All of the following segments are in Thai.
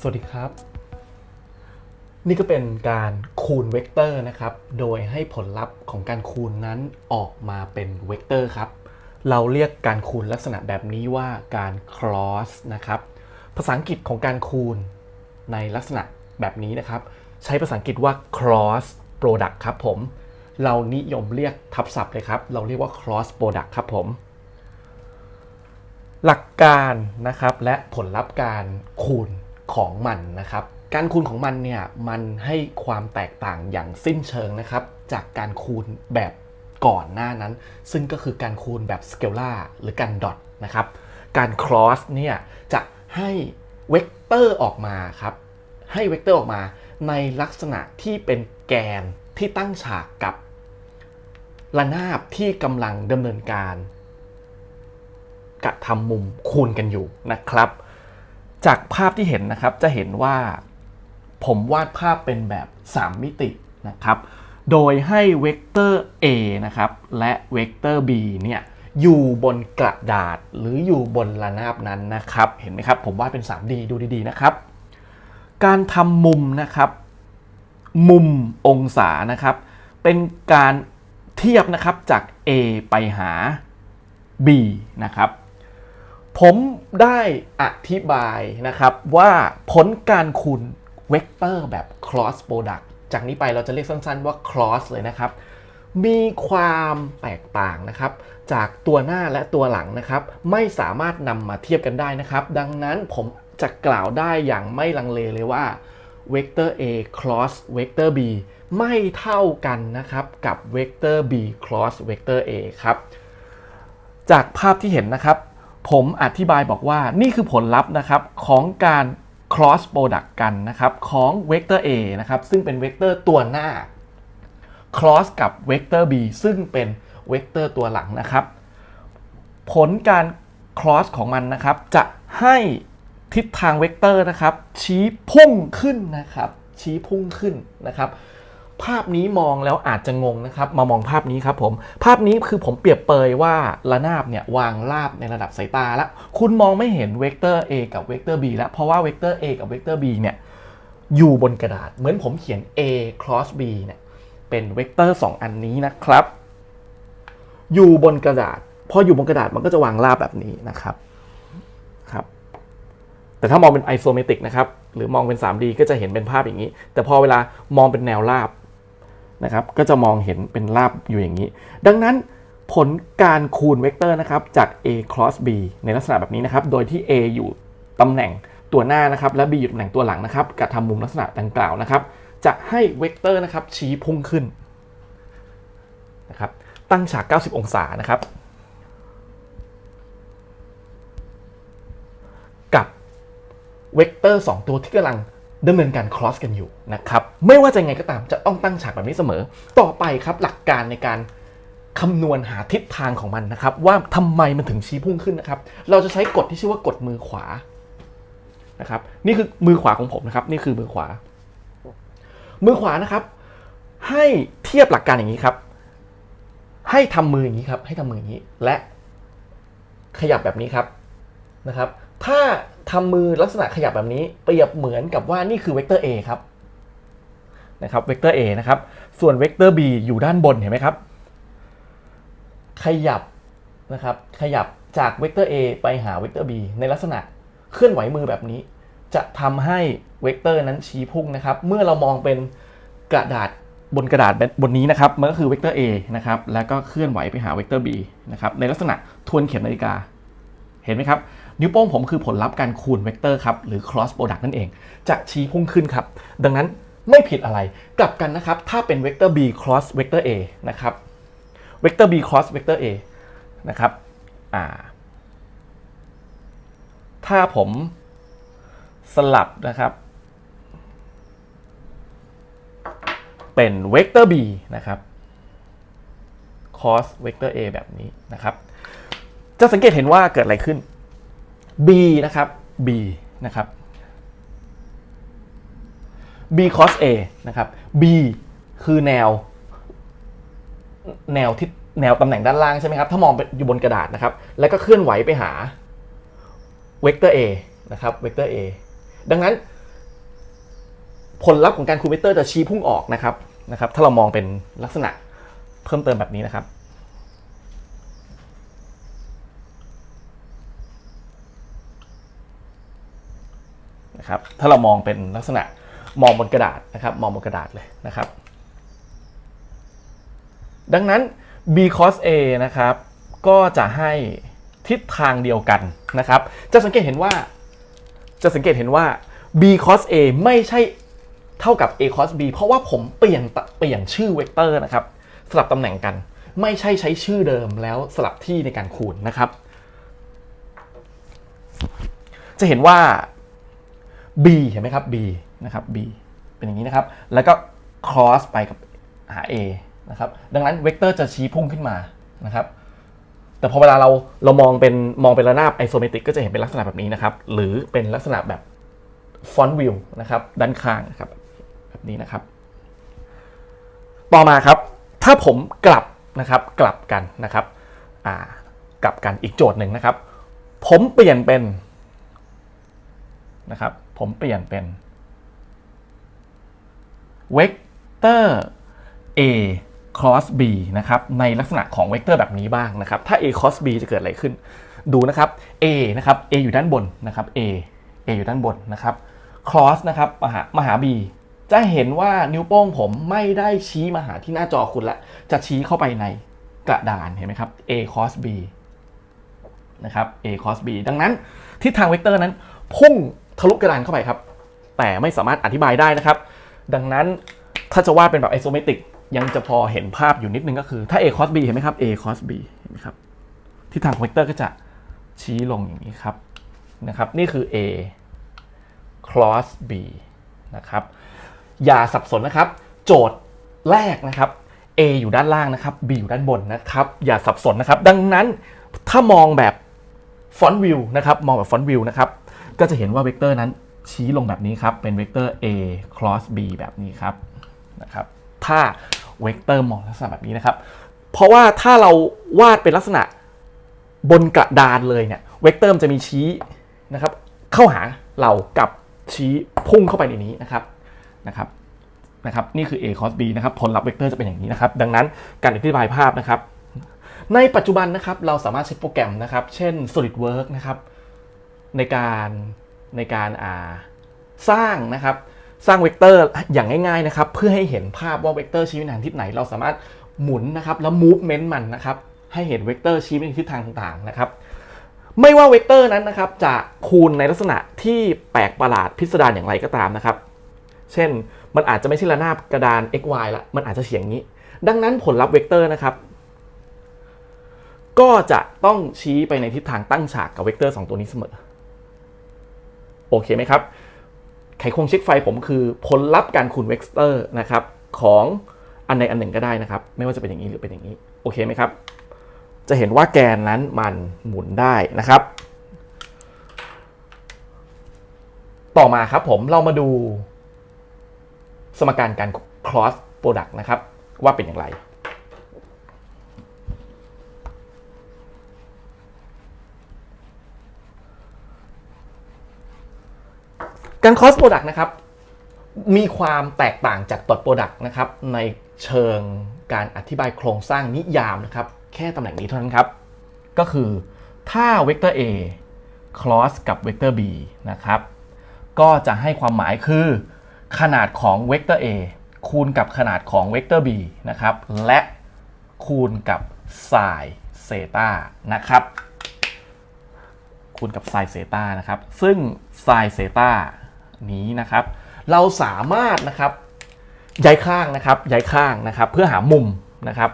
สวัสดีครับ นี่ก็เป็นการคูณเวกเตอร์นะครับ โดยให้ผลลัพธ์ของการคูณนั้นออกมาเป็นเวกเตอร์ครับ เราเรียกการคูณลักษณะแบบนี้ว่าการ cross นะครับ ภาษาอังกฤษของการคูณในลักษณะแบบนี้นะครับ ใช้ภาษาอังกฤษว่า cross product ครับผม เรานิยมเรียกทับศัพท์เลยครับ เราเรียกว่า cross product ครับผมหลักการนะครับและผลลัพธ์การคูณ ของมันนะครับ การคูณของมันเนี่ยมันให้ความแตกต่างอย่างสิ้นเชิงนะครับ จากการคูณแบบก่อนหน้านั้น ซึ่งก็คือการคูณแบบสเกล a r หรือการดอทนะครับ การ cross เนี่ยจะให้เวกเตอร์ออกมาครับ ให้เวกเตอร์ออกมาในลักษณะที่เป็นแกนที่ตั้งฉากกับระนาบที่กำลังดำเนินการกระทำมุมคูณกันอยู่นะครับ จากภาพที่เห็นนะครับจะเห็นว่าผมวาดภาพเป็นแบบ 3 มิตินะครับ โดยให้เวกเตอร์ A นะครับ และเวกเตอร์ B เนี่ยอยู่บนกระดาษหรืออยู่บนระนาบนั้นนะครับ เห็นไหมครับ ผมวาดเป็น 3D ดูดีๆนะครับ การทำมุมนะครับ มุมองศานะครับ เป็นการเทียบนะครับจาก A ไปหา B นะครับ ผมได้อธิบายนะครับว่าผลการคูณเวกเตอร์แบบ cross product จากนี้ไปเราจะเรียกสั้นๆว่า cross เลยนะครับ มีความแตกต่างนะครับ จากตัวหน้าและตัวหลังนะครับ ไม่สามารถนำมาเทียบกันได้นะครับ ดังนั้นผมจะกล่าวได้อย่างไม่ลังเลเลยว่าเวกเตอร์ A cross เวกเตอร์ B ไม่เท่ากันนะครับกับเวกเตอร์ B cross เวกเตอร์ A ครับ จากภาพที่เห็นนะครับ ผมอธิบายบอกว่านี่คือผลลัพธ์นะครับของการ cross product กันนะครับของเวกเตอร์ A นะครับซึ่งเป็นเวกเตอร์ตัวหน้า cross กับเวกเตอร์ B ซึ่งเป็นเวกเตอร์ตัวหลังนะครับ ผลการ cross ของมันนะครับ จะให้ทิศทางเวกเตอร์นะครับชี้พุ่งขึ้นนะครับชี้พุ่งขึ้นนะครับ ภาพนี้มองแล้วอาจจะงงนะครับมามองภาพนี้ครับผม ภาพนี้คือผมเปรียบเปยว่าระนาบเนี่ยวางราบในระดับสายตาแล้วคุณมองไม่เห็นเวกเตอร์ A กับเวกเตอร์ B แล้วเพราะว่าเวกเตอร์ A กับเวกเตอร์ B เนี่ยอยู่บนกระดาษ เหมือนผมเขียน A cross B เนี่ยเป็นเวกเตอร์ 2 อันนี้นะครับ อยู่บนกระดาษ พออยู่บนกระดาษมันก็จะวางราบแบบนี้นะครับครับแต่ถ้ามองเป็นไอโซเมตริกนะครับ หรือมองเป็น 3D ก็จะเห็นเป็นภาพอย่างนี้ แต่พอเวลามองเป็นแนวราบ นะครับก็จะมองเห็นเป็นราบอยู่อย่างนี้ ดังนั้นผลการคูณเวกเตอร์นะครับจาก A cross B ในลักษณะแบบนี้นะครับ โดยที่ A อยู่ตำแหน่งตัวหน้านะครับ และ B อยู่ตำแหน่งตัวหลังนะครับกระทำมุมลักษณะดังกล่าวนะครับ จะให้เวกเตอร์นะครับชี้พุ่งขึ้นนะครับตั้งฉาก 90 องศานะครับ กับเวกเตอร์ 2 ตัวที่กำลัง ดำเนินการ cross กันอยู่นะครับ ไม่ว่าจะไงก็ตามจะต้องตั้งฉากแบบนี้เสมอ ต่อไปครับหลักการในการคำนวณหาทิศทางของมันนะครับ ว่าทำไมมันถึงชี้พุ่งขึ้นนะครับ เราจะใช้กฎที่ชื่อว่ากฎมือขวานะครับ นี่คือมือขวาของผมนะครับ นี่คือมือขวา มือขวานะครับ ให้เทียบหลักการอย่างนี้ครับ ให้ทำมืออย่างนี้ครับ ให้ทำมืออย่างนี้ และขยับแบบนี้ครับนะครับ ถ้าทำมือลักษณะขยับแบบนี้ เปรียบเหมือนกับว่านี่คือเวกเตอร์ A ครับนะครับเวกเตอร์ A นะครับส่วนเวกเตอร์ B อยู่ด้านบนเห็นไหมครับ ขยับนะครับขยับจากเวกเตอร์ A ไปหาเวกเตอร์ B ในลักษณะเคลื่อนไหวมือแบบนี้ จะทำให้เวกเตอร์นั้นชี้พุ่งนะครับ เมื่อเรามองเป็นกระดาษบนกระดาษบนนี้นะครับมันก็คือเวกเตอร์ A นะครับแล้วก็เคลื่อนไหวไปหาเวกเตอร์ B นะครับในลักษณะทวนเข็มนาฬิกาเห็นไหมครับ นิ้วโป้งผมคือผลลัพธ์การคูณเวกเตอร์ครับหรือ cross product นั่นเอง จะชี้พุ่งขึ้นครับ ดังนั้นไม่ผิดอะไร กลับกันนะครับ ถ้าเป็นเวกเตอร์ b cross เวกเตอร์ a นะครับเวกเตอร์ b cross เวกเตอร์ a นะครับถ้าผมสลับนะครับ เป็นเวกเตอร์ b นะครับ cos เวกเตอร์ a แบบนี้นะครับ จะสังเกตเห็นว่าเกิดอะไรขึ้น b นะครับ b นะครับ b cos a นะครับ b คือแนว แนวทิศแนวตำแหน่งด้านล่างใช่ไหมครับ ถ้ามองอยู่บนกระดาษนะครับ แล้วก็เคลื่อนไหวไปหาเวกเตอร์ a นะครับ เวกเตอร์ a ดังนั้น ผลลัพธ์ของการคูณเวกเตอร์จะชี้พุ่งออกนะครับ นะครับ ถ้าเรามองเป็นลักษณะเพิ่มเติมแบบนี้นะครับ นะครับถ้าเรามองเป็นลักษณะมองบนกระดาษนะครับมองบนกระดาษเลยนะครับ ดังนั้น b cos a นะครับก็จะให้ทิศทางเดียวกันนะครับจะสังเกตเห็นว่าจะสังเกตเห็นว่า b cos a ไม่ใช่เท่ากับ a cos b เพราะว่าผมเปลี่ยนเปลี่ยนชื่อเวกเตอร์นะครับสลับตำแหน่งกัน ไม่ใช่ใช้ชื่อเดิมแล้วสลับที่ในการคูณนะครับ จะเห็นว่า b เห็นไหมครับ b นะครับ b เป็นอย่างนี้นะครับ แล้วก็ cross ไปกับหา a นะครับ ดังนั้นเวกเตอร์จะชี้พุ่งขึ้นมานะครับ แต่พอเวลาเราเรามองเป็นมองเป็นระนาบไอโซเมตริกก็จะเห็นเป็นลักษณะแบบนี้นะครับ หรือเป็นลักษณะแบบฟอนต์วิวนะครับ ด้านข้างนะครับแบบนี้นะครับ ต่อมาครับ ถ้าผมกลับนะครับ กลับกันนะครับอากลับกันอีกโจทย์หนึ่งนะครับ ผมเปลี่ยนเป็น นะครับ ผมเปลี่ยนเป็นเวกเตอร์ a cross b นะครับ ในลักษณะของเวกเตอร์แบบนี้บ้างนะครับ ถ้า a cross b จะเกิดอะไรขึ้น ดูนะครับ a นะครับ a อยู่ด้านบนนะครับ a a อยู่ด้านบนนะครับ cross นะครับมหามหา b จะเห็นว่านิ้วโป้งผมไม่ได้ชี้มาหาที่หน้าจอคุณละ จะชี้เข้าไปในกระดานเห็นไหมครับ a cross b นะครับ a cos b ดังนั้นทิศทางเวกเตอร์นั้นพุ่ง ทะลุกระดานเข้าไปครับ แต่ไม่สามารถอธิบายได้นะครับ ดังนั้นถ้าจะวาดเป็นแบบไอโซเมตริกยังจะพอเห็นภาพอยู่นิดนึงก็คือ ถ้า a cos b เห็นไหมครับ a cos b เห็นไหมครับทิศทางของเวกเตอร์ก็จะชี้ลงอย่างนี้ครับนะครับนี่คือ a cross b นะครับอย่าสับสนนะครับ โจทย์แรกนะครับ A อยู่ด้านล่างนะครับ B อยู่ด้านบนนะครับ อย่าสับสนนะครับ ดังนั้นถ้ามองแบบฟอนต์วิวนะครับมองแบบฟอนต์วิวนะครับ ก็จะเห็นว่าเวกเตอร์นั้นชี้ลงแบบนี้ครับ เป็นเวกเตอร์ A cross B แบบนี้ครับนะครับ ถ้าเวกเตอร์มองลักษณะแบบนี้นะครับ เพราะว่าถ้าเราวาดเป็นลักษณะบนกระดานเลยเนี่ยเวกเตอร์มันจะมีชี้นะครับ เข้าหาเรากับชี้พุ่งเข้าไปในนี้นะครับนะครับนะครับ นี่คือ a cos b นะครับ ผลลัพธ์เวกเตอร์จะเป็นอย่างนี้นะครับ ดังนั้นการอธิบายภาพนะครับ ในปัจจุบันนะครับ เราสามารถใช้โปรแกรมนะครับ เช่น SolidWorks นะครับ ในการในการอ่าสร้างนะครับสร้างเวกเตอร์อย่างง่ายๆนะครับเพื่อให้เห็นภาพว่าเวกเตอร์ชี้ไปทางทิศไหน เราสามารถหมุนนะครับแล้ว movement มันนะครับให้เห็นเวกเตอร์ชี้ไปในทิศทางต่างๆนะครับไม่ว่าเวกเตอร์นั้นนะครับจะคูณในลักษณะที่แปลกประหลาดพิสดารอย่างไรก็ตามนะครับ เช่นมันอาจจะไม่ใช่ระนาบกระดาน x y ละมันอาจจะเฉียงนี้ ดังนั้นผลลัพธ์เวกเตอร์นะครับ ก็จะต้องชี้ไปในทิศทางตั้งฉากกับเวกเตอร์ 2 ตัวนี้เสมอ โอเคไหมครับ ไขควงเช็คไฟผมคือผลลัพธ์การคูณเวกเตอร์นะครับของอันใดอันหนึ่งก็ได้นะครับ ไม่ว่าจะเป็นอย่างนี้หรือเป็นอย่างนี้ โอเคไหมครับ จะเห็นว่าแกนนั้นมันหมุนได้นะครับ ต่อมาครับผมเรามาดูสมการการ cross product นะครับ ว่าเป็นอย่างไร การ cross product นะครับมีความแตกต่างจาก dot product นะครับในเชิงการอธิบายโครงสร้างนิยามนะครับแค่ตำแหน่งนี้เท่านั้นครับ ก็คือถ้าเวกเตอร์ a cross กับเวกเตอร์ b นะครับก็จะให้ความหมายคือ ขนาดของเวกเตอร์ a คูณกับขนาดของเวกเตอร์ b นะครับและคูณกับไซน์เซตานะครับคูณกับไซน์เซตานะครับซึ่งไซน์เซตา นี้นะครับ เราสามารถนะครับย้ายข้างนะครับย้ายข้างนะครับ เพื่อหามุมนะครับ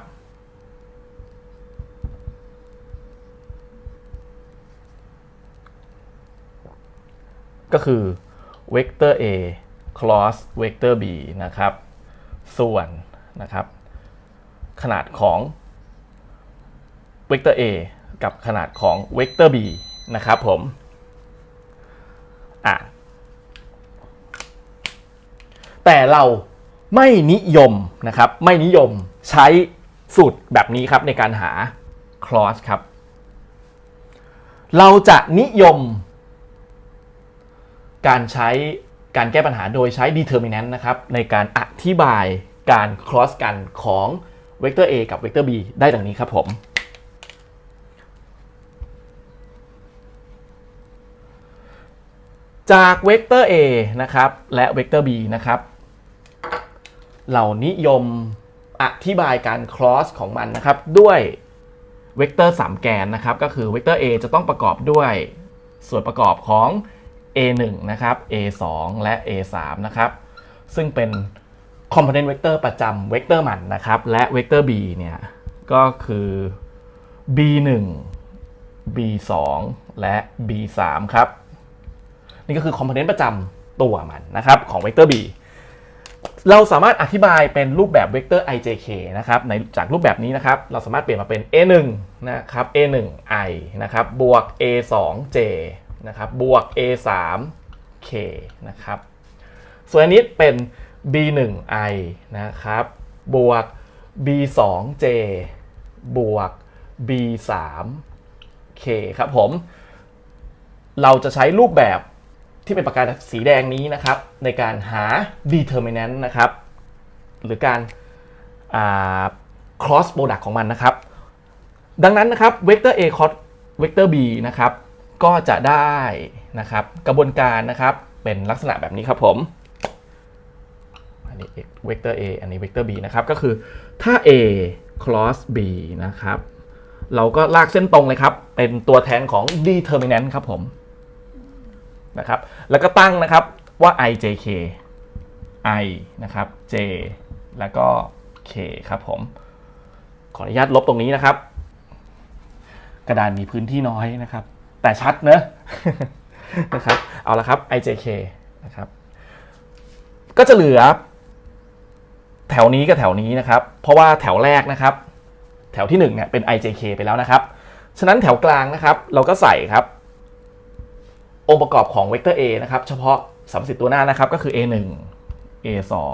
ก็คือเวกเตอร์ a cross เวกเตอร์ b นะครับ ส่วนนะครับ ขนาดของเวกเตอร์ a กับขนาดของเวกเตอร์ b นะครับผม อะ แต่เราไม่นิยมนะครับ ไม่นิยมใช้สูตรแบบนี้ครับในการหา cross ครับ เราจะนิยม การใช้การแก้ปัญหาโดยใช้ determinant นะครับ ในการอธิบายการ cross กันของเวกเตอร์ a กับเวกเตอร์ b ได้ดังนี้ครับผม จากเวกเตอร์ a นะครับ และเวกเตอร์ b นะครับ เรานิยมอธิบายการ cross ของมันนะครับ ด้วยเวกเตอร์3แกนนะครับ ก็คือเวกเตอร์ a จะต้องประกอบด้วยส่วนประกอบของ a 1 นะครับ a 2 และ a 3 นะครับ ซึ่งเป็น component vector ประจำเวกเตอร์มันนะครับ และเวกเตอร์ b เนี่ยก็คือ b 1 b 2 และ b 3 ครับ นี่ก็คือคอมโพเนนต์ประจำตัวมันนะครับของเวกเตอร์ b เราสามารถอธิบายเป็นรูปแบบเวกเตอร์ ijk นะครับในจากรูปแบบนี้นะครับ เราสามารถเปลี่ยนมาเป็น a1 นะครับ a1i นะครับบวก a2j นะครับบวก a3k นะครับส่วนอันนี้เป็น b1i นะครับบวก b2j บวก b3k ครับผม เราจะใช้รูปแบบ ที่เป็นปากกาสีแดงนี้นะครับ ในการหา determinant นะครับ หรือการ cross product ของมันนะครับ ดังนั้นนะครับ vector a cross vector b นะครับ ก็จะได้นะครับกระบวนการนะครับเป็นลักษณะแบบนี้ครับผม อันนี้ vector a อันนี้ vector b นะครับก็คือถ้า a cross b นะครับ เราก็ลากเส้นตรงเลยครับ เป็นตัวแทนของ determinant ครับผม นะครับ แล้วก็ตั้งนะครับว่า i j k i นะครับ j แล้วก็ k ครับผม ขออนุญาตลบตรงนี้นะครับ กระดานมีพื้นที่น้อยนะครับ แต่ชัดเนอะนะครับ เอาละครับ i j k นะครับ ก็จะเหลือ แถวนี้กับแถวนี้นะครับ เพราะว่าแถวแรกนะครับ แถวที่1เนี่ยเป็น ijk ไปแล้วนะครับ ฉะนั้นแถวกลางนะครับ เราก็ใส่ครับ องค์ประกอบของเวกเตอร์ a นะครับ เฉพาะสัมสิทธ์ตัวหน้านะครับ ก็คือ a 1 a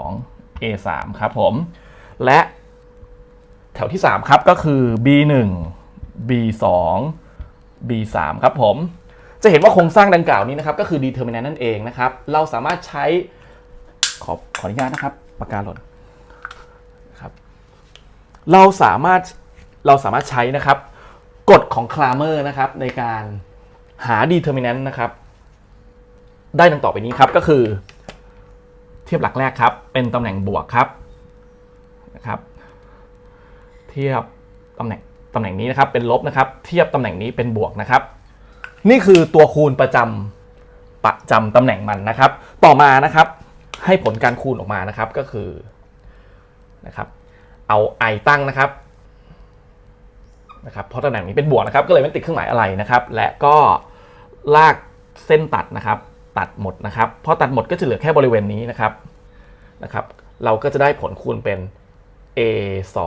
2 a 3ครับผม และแถวที่ 3 ครับก็คือ b 1 b 2 b 3ครับผม จะเห็นว่าโครงสร้างดังกล่าวนี้นะครับ ก็คือ determinant นั่นเองนะครับ เราสามารถใช้ ขอขออนุญาตนะครับปากกาหล่นครับเราสามารถเราสามารถใช้นะครับกฎของคลาเมอร์นะครับในการ หา determinant นะครับ ได้ดังต่อไปนี้ครับก็คือ เทียบหลักแรกครับ เป็นตำแหน่งบวกครับนะครับ เทียบตำแหน่งตำแหน่งนี้นะครับ เป็นลบนะครับ เทียบตำแหน่งนี้เป็นบวกนะครับ นี่คือตัวคูณประจำประจำตำแหน่งมันนะครับ ต่อมานะครับ ให้ผลการคูณออกมานะครับก็คือนะครับ เอา i ตั้งนะครับนะครับเพราะตำแหน่งนี้เป็นบวกนะครับ ก็เลยไม่ติดเครื่องหมายอะไรนะครับ และก็ ลากเส้นตัดนะครับ ตัดหมดนะครับพอตัดหมดก็จะเหลือแค่บริเวณนี้นะครับนะครับ เราก็จะได้ผลคูณเป็น a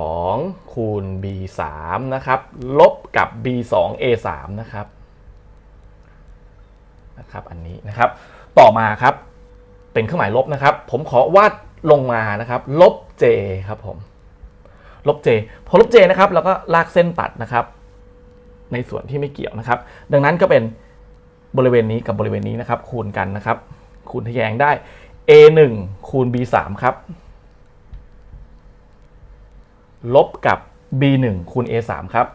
2คูณ b 3นะครับ ลบกับ b 2 a 3นะครับนะครับ อันนี้นะครับ ต่อมาครับ เป็นเครื่องหมายลบนะครับ ผมขอวาดลงมานะครับ ลบ j ครับผม ลบ j พอลบ j นะครับ เราก็ลากเส้นตัดนะครับ ในส่วนที่ไม่เกี่ยวนะครับ ดังนั้นก็เป็น บริเวณนี้กับบริเวณนี้นะครับ คูณกันนะครับ คูณทะแยงได้ a 1คูณ b 3ครับ ลบกับ b 1คูณ a 3ครับ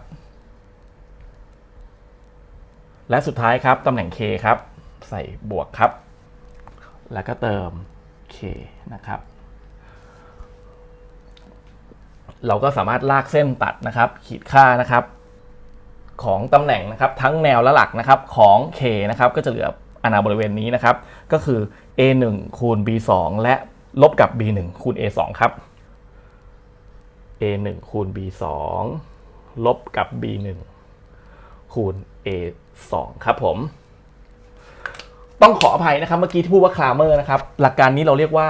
และสุดท้ายครับตำแหน่ง k ครับ ใส่บวกครับ แล้วก็เติม k นะครับเราก็สามารถลากเส้นตัดนะครับ ขีดค่านะครับ ของตำแหน่งนะครับทั้งแนวและหลักนะครับของ k นะครับก็จะเหลืออนาบริเวณนี้นะครับก็คือ a 1 คูณ b 2 และลบกับ b 1 คูณ a 2 ครับ a 1 คูณ b 2 ลบกับ b 1 คูณ a 2 ครับผม ต้องขออภัยนะครับเมื่อกี้ที่พูดว่าคลาเมอร์นะครับหลักการนี้เราเรียกว่า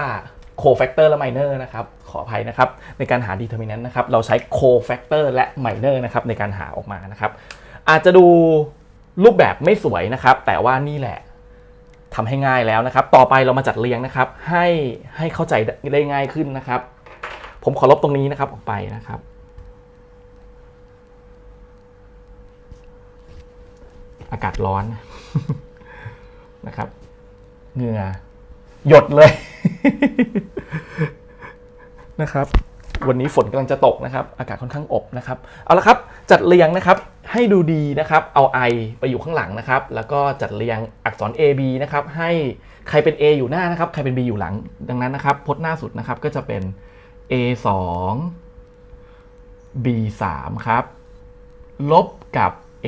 cofactor และ minor นะครับขออภัยนะครับในการหา determinant นะครับเราใช้ cofactor และ minor นะครับในการหาออกมานะครับ อาจจะดูรูปแบบไม่สวยนะครับ แต่ว่านี่แหละทำให้ง่ายแล้วนะครับ ต่อไปเรามาจัดเรียงนะครับ ให้ให้เข้าใจได้ง่ายขึ้นนะครับ ผมขอลบตรงนี้นะครับออกไปนะครับ อากาศร้อนนะครับเหงื่อหยดเลยนะครับ วันนี้ฝนกำลังจะตกนะครับ อากาศค่อนข้างอบนะครับ เอาละครับ จัดเรียงนะครับ ให้ดูดีนะครับ เอา i ไปอยู่ข้างหลังนะครับ แล้วก็จัดเรียงอักษร a b นะครับ ให้ใครเป็น a อยู่หน้านะครับ ใครเป็น b อยู่หลัง ดังนั้นนะครับ พจน์หน้าสุดนะครับ ก็จะเป็น a 2 b 3ครับ ลบกับ a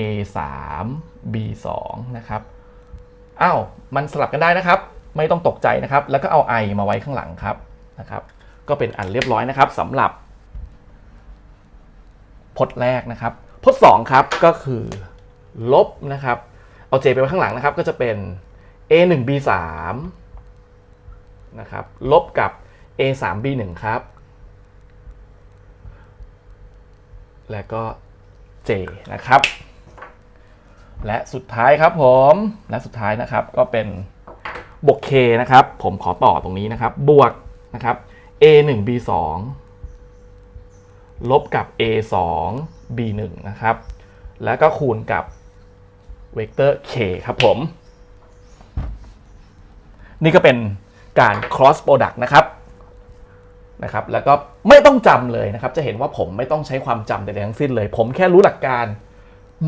3 b 2นะครับ อ้าว มันสลับกันได้นะครับ ไม่ต้องตกใจนะครับ แล้วก็เอา i มาไว้ข้างหลังครับ นะครับ ก็เป็นอันเรียบร้อยนะครับสำหรับพจน์แรกนะครับพจน์สองครับก็คือลบนะครับ เอา j ไปไว้ข้างหลังนะครับ ก็จะเป็น a 1 b 3นะครับลบกับ a 3 b 1ครับ และก็ j นะครับ และสุดท้ายครับผม และสุดท้ายนะครับก็เป็นบวก k นะครับ ผมขอต่อตรงนี้นะครับ บวกนะครับ a 1 b 2ลบกับ a 2 b 1นะครับ แล้วก็คูณกับเวกเตอร์ k ครับผม นี่ก็เป็นการ cross product นะครับนะครับ แล้วก็ไม่ต้องจำเลยนะครับ จะเห็นว่าผมไม่ต้องใช้ความจำใดๆทั้งสิ้นเลย ผมแค่รู้หลักการ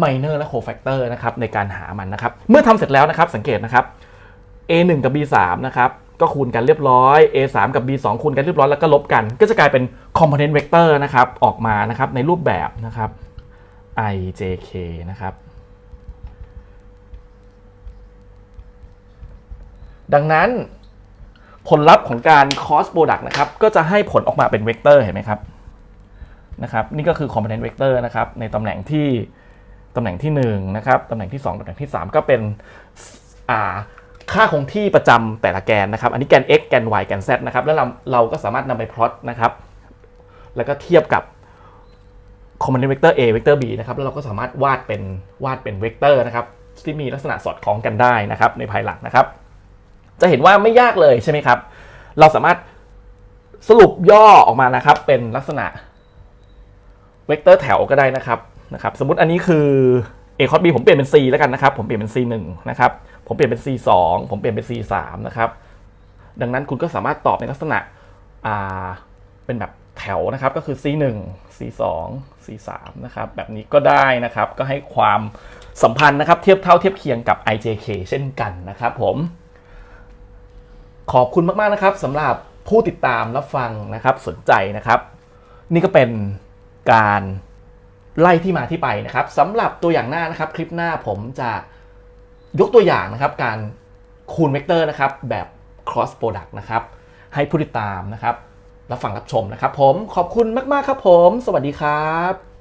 minor และ cofactor นะครับในการหามันนะครับ เมื่อทำเสร็จแล้วนะครับสังเกตนะครับ a 1กับ b 3นะครับ ก็คูณกันเรียบร้อย a 3กับ b 2คูณกันเรียบร้อยแล้วก็ลบกัน ก็จะกลายเป็น component vector นะครับออกมานะครับในรูปแบบนะครับ i j k นะครับดังนั้นผลลัพธ์ของการ cross product นะครับก็จะให้ผลออกมาเป็นเวกเตอร์เห็นไหมครับนะครับนี่ก็คือ component vector นะครับในตำแหน่งที่ตำแหน่งที่1นะครับตำแหน่งที่ 2ตำแหน่งที่ 3 ก็เป็นอ่า ค่าคงที่ประจำแต่ละแกนนะครับ อันนี้แกน x แกน y แกน z นะครับ แล้วเราเราก็สามารถนำไปพลอตนะครับ แล้วก็เทียบกับ component vector a vector b นะครับ แล้วเราก็สามารถวาดเป็นวาดเป็นเวกเตอร์นะครับ ที่มีลักษณะสอดคล้องกันได้นะครับ ในภายหลังนะครับ จะเห็นว่าไม่ยากเลยใช่ไหมครับ เราสามารถสรุปย่อออกมานะครับ เป็นลักษณะเวกเตอร์แถวก็ได้นะครับนะครับ สมมติอันนี้คือ a cos b ผมเปลี่ยนเป็น c แล้วกันนะครับ ผมเปลี่ยนเป็น c 1นะครับ ผมเปลี่ยนเป็น c 2 ผมเปลี่ยนเป็น c 3 นะครับ ดังนั้นคุณก็สามารถตอบในลักษณะเป็นแบบแถวนะครับก็คือ c 1 c 2 c 3 นะครับแบบนี้ก็ได้นะครับ ก็ให้ความสัมพันธ์นะครับ เทียบเท่าเทียบเคียงกับ ijk เช่นกันนะครับผม ขอบคุณมาก ๆ นะครับสำหรับผู้ติดตามรับฟังนะครับสนใจนะครับ นี่ก็เป็นการไล่ที่มาที่ไปนะครับสำหรับตัวอย่างหน้านะครับ คลิปหน้าผมจะ ยกตัวอย่างนะครับการคูณเวกเตอร์นะครับแบบ cross product นะครับให้ผู้ติดตามนะครับรับฟังรับชมนะครับผมขอบคุณมาก ๆ ครับผม สวัสดีครับ